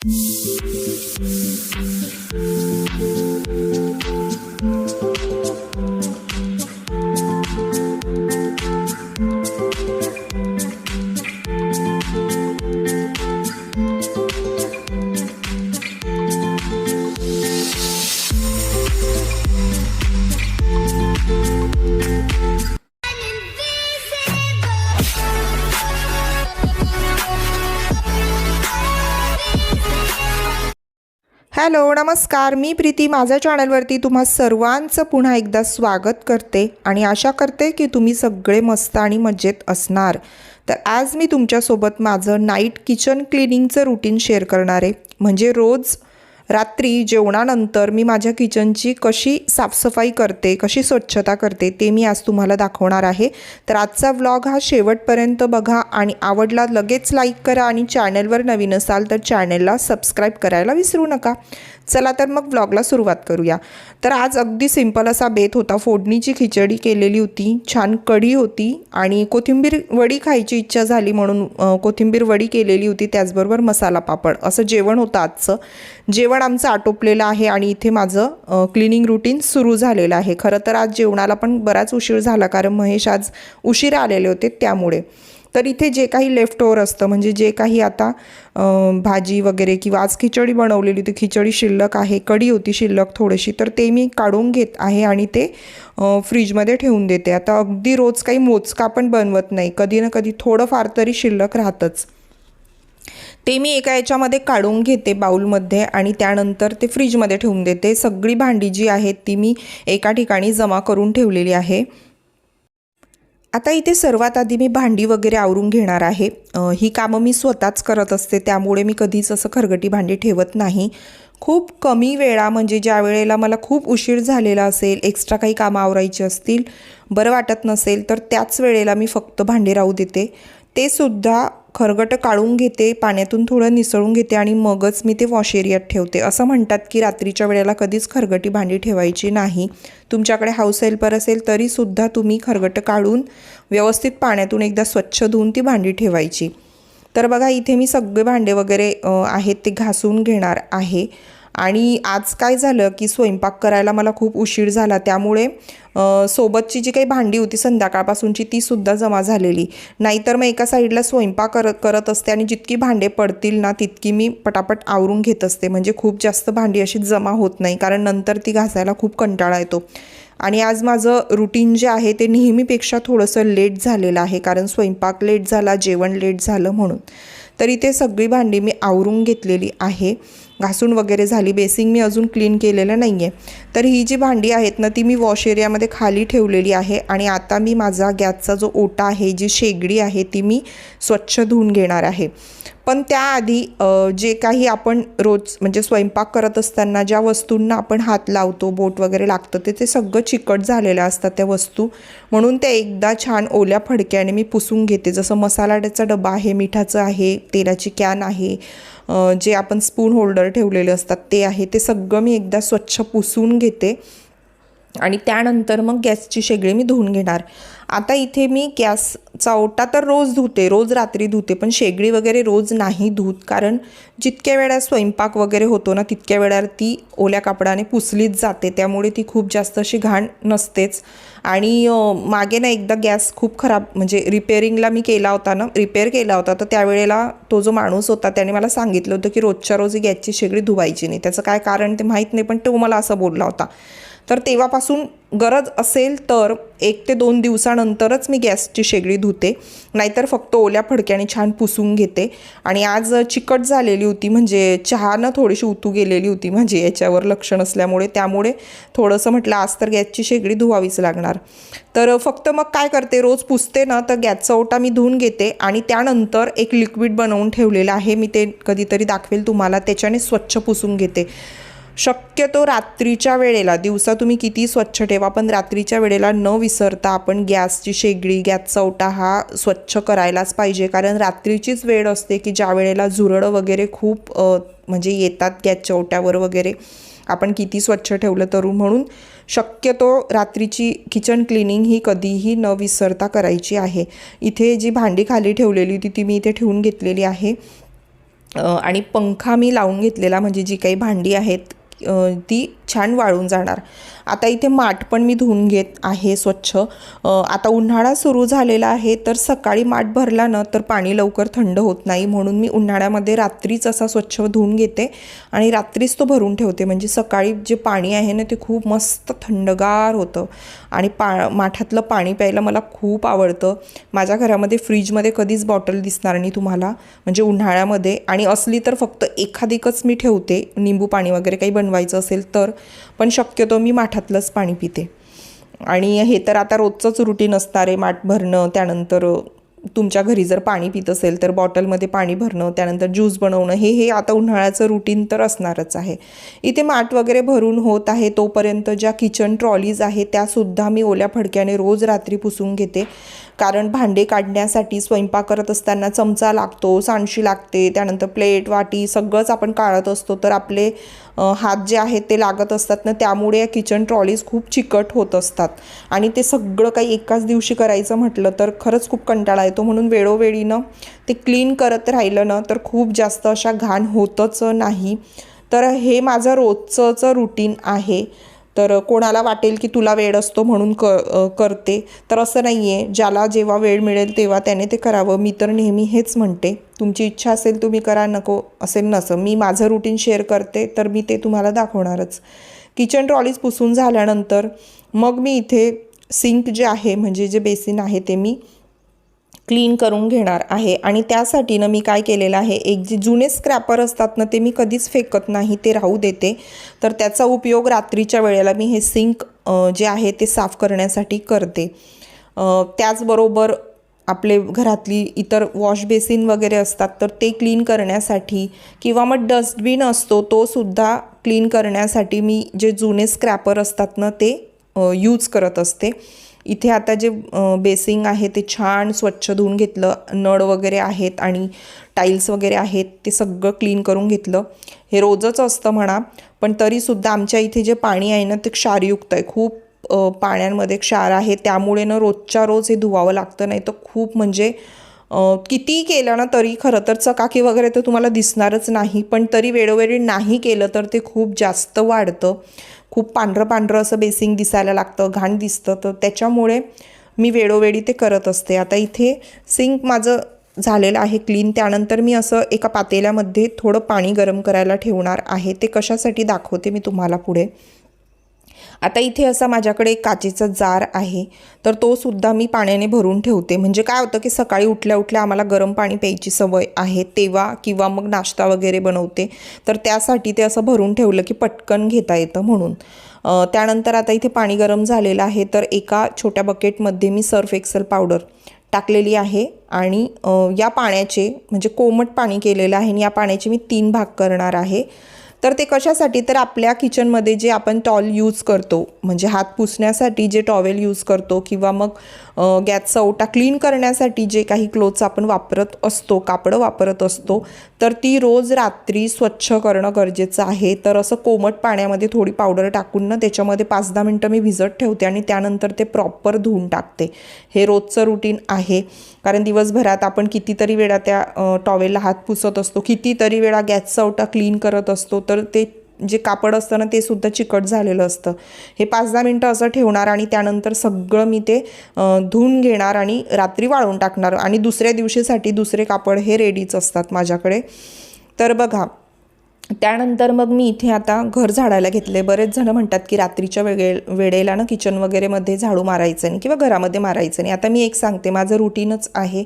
Thank you. Hello नमस्कार. मी प्रीती. माझ्या चॅनलवरती तुम्हा सर्वांचं पुन्हा एकदा स्वागत करते आणि आशा करते की तुम्ही सगळे मस्त आणि मजेत असणार. तर आज मी तुमच्यासोबत माझं नाईट किचन क्लिनिंगचं रुटीन शेअर करणार आहे. म्हणजे रोज रात्री जेवणानंतर मी माझ्या किचनची कशी साफसफाई करते कशी स्वच्छता करते ते मी आज तुम्हाला दाखवणार आहे. तर आजचा व्लॉग हा शेवटपर्यंत बघा आणि आवडला लगेच लाईक करा आणि चॅनलवर नवीन असाल तर चॅनलला सबस्क्राईब करायला विसरू नका. चला तर मग व्लॉगला सुरुवात करूया. तर आज अगदी सिंपल असा बेत होता. फोडणीची खिचडी केलेली होती. छान कढी होती आणि कोथिंबीर वडी खायची इच्छा झाली म्हणून कोथिंबीर वडी केलेली होती. त्याचबरोबर मसाला पापड. असं जेवण होतं आजचं. जेवण आमचं आटोपलेलं आहे आणि इथे माझं क्लिनिंग रुटीन सुरू झालेलं आहे. खरं तर आज जेवणाला पण बराच उशीर झाला कारण महेश आज उशीर आलेले होते त्यामुळे. तर इथे जे काही लेफ्ट ओवर असतं म्हणजे जे काही आता भाजी वगैरे किंवा आज खिचडी बनवलेली होती खिचडी शिल्लक आहे कढी होती शिल्लक थोडीशी तर ते मी काढून घेत आहे आणि ते फ्रीजमध्ये ठेवून देते. आता अगदी रोज काही मोजका पण बनवत नाही कधी ना कधी थोडंफार तरी शिल्लक राहतंच. ते मी एका याच्यामध्ये काढून घेते बाऊलमध्ये आणि त्यानंतर ते फ्रीजमध्ये ठेवून देते. सगळी भांडी जी आहेत ती मी एका ठिकाणी जमा करून ठेवलेली आहे. आता इथे सर्वात आधी मी भांडी वगैरे आवरून घेणार आहे. ही कामं मी स्वतःच करत असते त्यामुळे मी कधीच असं खरगटी भांडी ठेवत नाही. खूप कमी वेळा म्हणजे ज्या वेळेला मला खूप उशीर झालेला असेल एक्स्ट्रा काही कामं आवरायची असतील बरं वाटत नसेल तर त्याच वेळेला मी फक्त भांडी राहू देते. ते सुद्धा खरगटं काढून घेते पाण्यातून थोडं निसळून घेते आणि मगच मी ते वॉश एरियात ठेवते. असं म्हणतात की रात्रीच्या वेळेला कधीच खरगटी भांडी ठेवायची नाही. तुमच्याकडे हाऊस हेल्पर असेल तरीसुद्धा तुम्ही खरगटं काढून व्यवस्थित पाण्यातून एकदा स्वच्छ धुवून ती भांडी ठेवायची. तर बघा इथे मी सगळे भांडे वगैरे आहेत ते घासून घेणार आहे. आणि आज काय झालं की स्वयंपाक करायला मला खूप उशीर झाला. त्यामुळे सोबतची जी काही भांडी होती संध्याकाळपासूनची ती सुद्धा जमा झालेली. नाहीतर मग एका साईडला स्वयंपाक करत करत असते आणि जितकी भांडे पडतील ना तितकी मी पटापट आवरून घेत असते. म्हणजे खूप जास्त भांडी अशी जमा होत नाही कारण नंतर ती घासायला खूप कंटाळा येतो. आणि आज माझं रुटीन जे आहे ते नेहमीपेक्षा थोडंसं लेट झालेलं आहे कारण स्वयंपाक लेट झाला जेवण लेट झालं म्हणून. तर इथे सगळी भांडी मी आवरून घेतलेली आहे. घासून वगैरे झाली. बेसिंग मी अजून क्लीन केलेलं नाही आहे तर ही जी भांडी आहेत ना ती मी वॉश एरियामध्ये खाली ठेवलेली आहे आणि आता मी माझा गॅसचा जो ओटा आहे जी शेगडी आहे ती मी स्वच्छ धुवून घेणार आहे. पण त्याआधी जे काही आपण रोज म्हणजे स्वयंपाक करत असताना ज्या वस्तूंना आपण हात लावतो बोट वगैरे लागतं ते ते सगळं चिकट झालेलं असतात त्या वस्तू. म्हणून त्या एकदा छान ओल्या फडक्याने मी पुसून घेते. जसं मसाल्याचा डबा आहे मिठाचं आहे तेलाची कॅन आहे जे आपण स्पून होल्डर ठेवलेले असतात ते आहे ते सगळं मी एकदा स्वच्छ पुसून घेते. आणि त्यानंतर मग गॅसची शेगडी मी धुवून घेणार. आता इथे मी गॅसचा ओटा तर रोज धुते रोज रात्री धुते पण शेगडी वगैरे रोज नाही धुत. कारण जितक्या वेळा स्वयंपाक वगैरे होतो ना तितक्या वेळा ती ओल्या कापडाने पुसलीच जाते. त्यामुळे ती खूप जास्त अशी घाण नसतेच. आणि मागे ना एकदा गॅस खूप खराब म्हणजे रिपेअरिंगला मी केला होता ना रिपेअर केला होता तर त्यावेळेला तो जो माणूस होता त्याने मला सांगितलं होतं की रोजच्या रोज ही गॅसची शेगडी धुवायची नाही. त्याचं काय कारण ते माहीत नाही पण तो मला असं बोलला होता. तर तेव्हापासून गरज असेल तर एक ते दोन दिवसानंतरच मी गॅसची शेगडी धुते. नाहीतर फक्त ओल्या फडक्याने छान पुसून घेते. आणि आज चिकट झालेली होती म्हणजे चहानं थोडीशी उतू गेलेली होती म्हणजे याच्यावर लक्ष नसल्यामुळे. त्यामुळे थोडंसं म्हटलं आज तर गॅसची शेगडी धुवावीच लागणार. तर फक्त मग काय करते रोज पुसते ना तर गॅसचा ओटा मी धुवून घेते. आणि त्यानंतर एक लिक्विड बनवून ठेवलेलं आहे. मी ते कधीतरी दाखवेल तुम्हाला. त्याच्याने स्वच्छ पुसून घेते. शक्यतो रात्रीच्या वेळेला दिवसा तुम्ही किती स्वच्छ ठेवा पण रात्रीच्या वेळेला न विसरता आपण गॅसची शेगडी गॅसचा ओटा हा स्वच्छ करायलाच पाहिजे. कारण रात्रीचीच वेळ असते की ज्या वेळेला झुरळं वगैरे खूप म्हणजे येतात गॅसच्या ओट्यावर वगैरे आपण किती स्वच्छ ठेवलं तरुण म्हणून शक्यतो रात्रीची किचन क्लिनिंग ही कधीही न विसरता करायची आहे. इथे जी भांडी खाली ठेवलेली होती ती मी इथे ठेवून घेतलेली आहे. आणि पंखा मी लावून घेतलेला म्हणजे जी काही भांडी आहेत ती छान वाळून जाणार. आता इथे माठ पण मी धुवून घेत आहे स्वच्छ. आता उन्हाळा सुरू झालेला आहे तर सकाळी माठ भरला ना तर पाणी लवकर थंड होत नाही म्हणून मी उन्हाळ्यामध्ये रात्रीच असा स्वच्छ धुवून घेते आणि रात्रीच तो भरून ठेवते. म्हणजे सकाळी जे पाणी आहे ना ते खूप मस्त थंडगार होतं आणि पा माठातलं पाणी प्यायला मला खूप आवडतं. माझ्या घरामध्ये फ्रीजमध्ये कधीच बॉटल दिसणार नाही तुम्हाला म्हणजे उन्हाळ्यामध्ये. आणि असली तर फक्त एखादीकच मी ठेवते निंबू पाणी वगैरे काही बनवायचं असेल तर पण शक्यतो मी माठातलंच पाणी पिते. आणि हे तर आता रोजचंच रुटीन असणार आहे माठ भरणं त्यानंतर तुमच्या घरी जर पाणी पित असेल तर बॉटलमध्ये पाणी भरणं त्यानंतर ज्यूस बनवणं हे हे आता उन्हाळ्याचं रुटीन तर असणारच आहे. इथे माठ वगैरे भरून होत आहे तोपर्यंत ज्या किचन ट्रॉलीज आहे त्यासुद्धा मी ओल्या फडक्याने रोज रात्री पुसून घेते. कारण भांडे काढण्यासाठी स्वयंपाक करत असताना चमचा लागतो सांडशी लागते त्यानंतर प्लेट वाटी सगळंच आपण काढत असतो. तर आपले हात जे आहेत ते लागत असतात ना त्यामुळे या किचन ट्रॉलीज खूप चिकट होत असतात. आणि ते सगळं काही एकाच दिवशी करायचं म्हटलं तर खरंच खूप कंटाळा येतो. म्हणून वेळोवेळीनं ते क्लीन करत राहिलं ना तर खूप जास्त अशा घाण होतच नाही. तर हे माझं रोजचं रुटीन आहे. तर कोणाला वाटेल की तुला वेळ असतो म्हणून क करते. तर असं नाही आहे ज्याला जेव्हा वेळ मिळेल तेव्हा त्याने ते करावं. मी तर नेहमी हेच म्हणते. तुमची इच्छा असेल तुम्ही करा नको असेल नसं. मी माझं रुटीन शेअर करते तर मी ते तुम्हाला दाखवणारच. किचन ट्रॉलीज पुसून झाल्यानंतर मग मी इथे सिंक जे आहे म्हणजे जे बेसिन आहे ते मी क्लीन करून घेणार आहे. आणि त्यासाठी ना मी काय केलेलं आहे एक जे जुने स्क्रॅपर असतात ना ते मी कधीच फेकत नाही ते राहू देते. तर त्याचा उपयोग रात्रीच्या वेळेला मी हे सिंक जे आहे ते साफ करण्यासाठी करते. त्याचबरोबर आपले घरातली इतर वॉश बेसिन वगैरे असतात तर ते क्लीन करण्यासाठी किंवा मग डस्टबिन असतो तो सुद्धा क्लीन करण्यासाठी मी जे जुने स्क्रॅपर असतात ना ते यूज करत असते. इथे आता जे बेसिंग आहे ते छान स्वच्छ धुवून घेतलं नळ वगैरे आहेत आणि टाईल्स वगैरे आहेत ते सगळं क्लीन करून घेतलं. हे रोजच असतं म्हणा पण तरीसुद्धा आमच्या इथे जे पाणी आहे ना ते क्षारयुक्त आहे. खूप पाण्यामध्ये क्षार आहे त्यामुळे ना रोजच्या रोज हे धुवावं लागतं नाही तर खूप म्हणजे कितीही केलं ना तरी खरं तर चकाकी वगैरे तर तुम्हाला दिसणारच नाही पण तरी वेळोवेळी नाही केलं तर ते खूप जास्त वाढतं. खूप पांढरं पांढरं असं बेसिंग दिसायला लागतं घाण दिसतं तर त्याच्यामुळे मी वेळोवेळी ते करत असते. आता इथे सिंक माझं झालेलं आहे क्लीन त्यानंतर मी असं एका पातेल्यामध्ये थोडं पाणी गरम करायला ठेवणार आहे ते कशासाठी दाखवते मी तुम्हाला पुढे. आता इथे असा माझ्याकडे एक काचेचा जार आहे. तर तो सुद्धा मी पाण्याने भरून ठेवते. म्हणजे काय होतं की सकाळी उठल्या उठल्या आम्हाला गरम पाणी प्यायची सवय आहे. तेव्हा किंवा मग नाश्ता वगैरे बनवते. तर त्यासाठी ते असं भरून ठेवलं की पटकन घेता येतं म्हणून. त्यानंतर आता इथे पाणी गरम झालेलं आहे. तर एका छोट्या बकेटमध्ये मी सर्फ एक्सेल पावडर टाकलेली आहे. आणि या पाण्याचे म्हणजे कोमट पाणी केलेलं आहे. आणि या पाण्याचे मी तीन भाग करणार आहे. तर ते कशासाठी? तर आपल्या किचनमध्ये जे आपण टॉल यूज करतो म्हणजे हात पुसण्यासाठी जे टॉवेल यूज करतो किंवा मग गॅसचा ओटा क्लीन करण्यासाठी जे काही क्लोथ्स आपण वापरत असतो कापडं वापरत असतो तर ती रोज रात्री स्वच्छ करणं गरजेचं आहे. तर असं कोमट पाण्यामध्ये थोडी पावडर टाकून ना त्याच्यामध्ये पाच दहा मिनटं मी भिजत ठेवते आणि त्यानंतर ते प्रॉपर धुवून टाकते. हे रोजचं रुटीन आहे. कारण दिवसभरात आपण कितीतरी वेळा त्या टॉवेलला हात पुसत असतो कितीतरी वेळा गॅसचा ओटा क्लीन करत असतो तर ते जे कापड असतं ना ते सुद्धा चिकट झालेलं असतं. हे पाच दहा मिनटं असं ठेवणार आणि त्यानंतर सगळं मी ते धुवून घेणार आणि रात्री वाळून टाकणार. आणि दुसऱ्या दिवशीसाठी दुसरे कापड हे रेडीच असतात माझ्याकडे. तर बघा त्यानंतर मग मी इथे आता घर झाडायला घेतले बरेच जण म्हणतात की रात्रीच्या वेळे वेळेला ना किचन वगैरेमध्ये झाडू मारायचं नाही किंवा घरामध्ये मारायचं नाही. आता मी एक सांगते माझं रुटीनच आहे.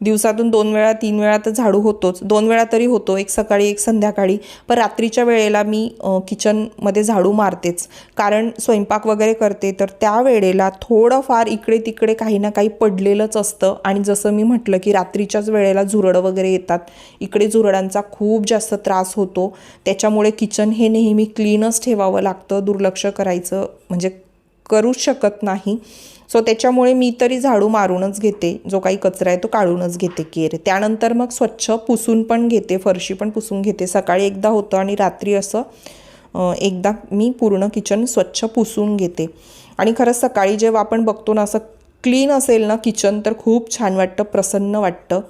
दिवसातून दोन वेळा तीन वेळा तर झाडू होतोच. दोन वेळा तरी होतो एक सकाळी एक संध्याकाळी. पण रात्रीच्या वेळेला मी किचनमध्ये झाडू मारतेच. कारण स्वयंपाक वगैरे करते तर त्या वेळेला थोडंफार इकडे तिकडे काही ना काही पडलेलंच असतं. आणि जसं मी म्हटलं की रात्रीच्याच वेळेला झुरडं वगैरे येतात. इकडे झुरडांचा खूप जास्त त्रास होतो. त्याच्यामुळे किचन हे नेहमी क्लीनच ठेवावं लागतं. दुर्लक्ष करायचं म्हणजे करूच शकत नाही. सो त्याच्यामुळे मी तरी झाडू मारूनच घेते. जो काही कचरा आहे तो काढूनच घेते केर. त्यानंतर मग स्वच्छ पुसून पण घेते फरशी पण पुसून घेते. सकाळी एकदा होतं आणि रात्री असं एकदा मी पूर्ण किचन स्वच्छ पुसून घेते. आणि खरंच सकाळी जेव्हा आपण बघतो ना असं क्लीन असेल ना किचन तर खूप छान वाटतं प्रसन्न वाटतं.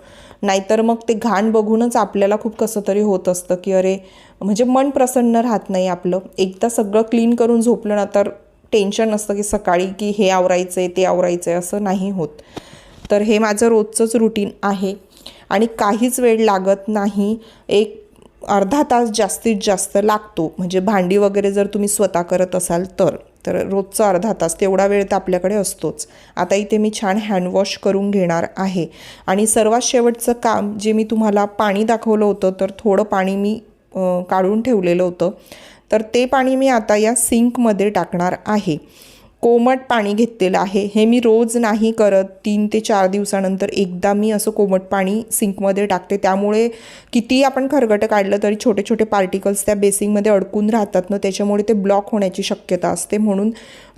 नाहीतर मग ते घाण बघूनच आपल्याला खूप कसं तरी होत असतं की अरे म्हणजे मन प्रसन्न राहत नाही आपलं. एकदा सगळं क्लीन करून झोपलं ना तर टेन्शन नसतं की सकाळी की हे आवरायचं आहे ते आवरायचं आहे असं नाही होत. तर हे माझं रोजचंच रुटीन आहे. आणि काहीच वेळ लागत नाही. एक अर्धा तास जास्तीत जास्त लागतो. म्हणजे भांडी वगैरे जर तुम्ही स्वतः करत असाल तर तर रोजचा अर्धा तास तेवढा वेळ तर आपल्याकडे असतोच. आता इथे मी छान हँडवॉश करून घेणार आहे. आणि सर्वात शेवटचं काम जे मी तुम्हाला पाणी दाखवलं होतं तर थोडं पाणी मी काढून ठेवलेलं होतं. तर ते पाणी मी आता या सिंकमध्ये टाकणार आहे. कोमट पाणी घेतलेलं आहे. हे मी रोज नाही करत. तीन ते चार दिवसानंतर एकदा मी असं कोमट पाणी सिंकमध्ये टाकते. त्यामुळे कितीही आपण खरगटं काढलं तरी छोटे छोटे पार्टिकल्स त्या बेसिंगमध्ये अडकून राहतात ना त्याच्यामुळे ते ब्लॉक होण्याची शक्यता असते. म्हणून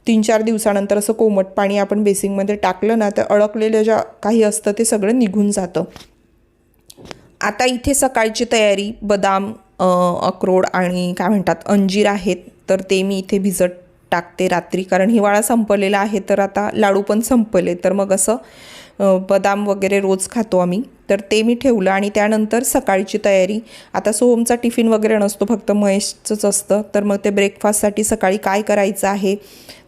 तीन चार दिवसानंतर असं कोमट पाणी आपण बेसिंगमध्ये टाकलं ना तर अडकलेलं ज्या काही असतं ते सगळं निघून जातं. आता इथे सकाळची तयारी बदाम अक्रोड आणि काय म्हणतात अंजीर आहेत तर ते मी इथे भिजत टाकते रात्री. कारण हिवाळा संपलेला आहे तर आता लाडू पण संपले. तर मग असं बदाम वगैरे रोज खातो आम्ही. तर ते मी ठेवलं आणि त्यानंतर सकाळची तयारी. आता सोहमचा टिफिन वगैरे नसतो फक्त महेशचंच असतं. तर मग ते ब्रेकफास्टसाठी सकाळी काय करायचं आहे?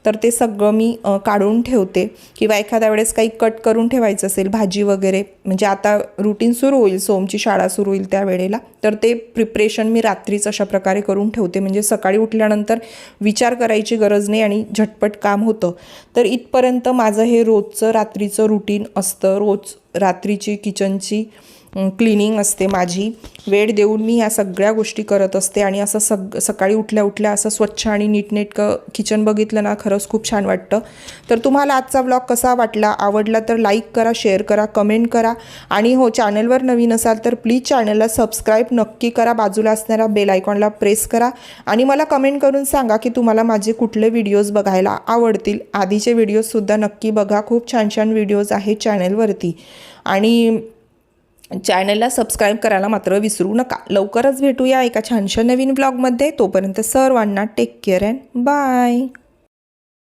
तर ते सगळं मी काढून ठेवते. किंवा एखाद्या वेळेस काही कट करून ठेवायचं असेल भाजी वगैरे म्हणजे आता रुटीन सुरू होईल सोमची शाळा सुरू होईल त्यावेळेला. तर ते प्रिपरेशन मी रात्रीच अशा प्रकारे करून ठेवते. म्हणजे सकाळी उठल्यानंतर विचार करायची गरज नाही आणि झटपट काम होतं. तर इथपर्यंत माझं हे रोजचं रात्रीचं रुटीन असतं. रोज रात्रीची किचनची क्लिनिंग असते माझी. वेळ देऊन मी ह्या सगळ्या गोष्टी करत असते आणि असं सग सकाळी उठल्या उठल्या असं स्वच्छ आणि नीटनेटकं किचन बघितलं ना खरंच खूप छान वाटतं. तर तुम्हाला आजचा ब्लॉग कसा वाटला? आवडला तर लाईक करा शेअर करा कमेंट करा. आणि हो चॅनलवर नवीन असाल तर प्लीज चॅनलला सबस्क्राईब नक्की करा. बाजूला असणाऱ्या बेल आयकॉनला प्रेस करा. आणि मला कमेंट करून सांगा की तुम्हाला माझे कुठले व्हिडिओज बघायला आवडतील. आधीचे व्हिडिओजसुद्धा नक्की बघा. खूप छान छान व्हिडिओज आहेत चॅनलवरती आणि चॅनलला सबस्क्राईब करायला मात्र विसरू नका. लवकरच भेटूया एका छानशा नवीन ब्लॉगमध्ये तोपर्यंत सर्वांना टेक केअर अँड बाय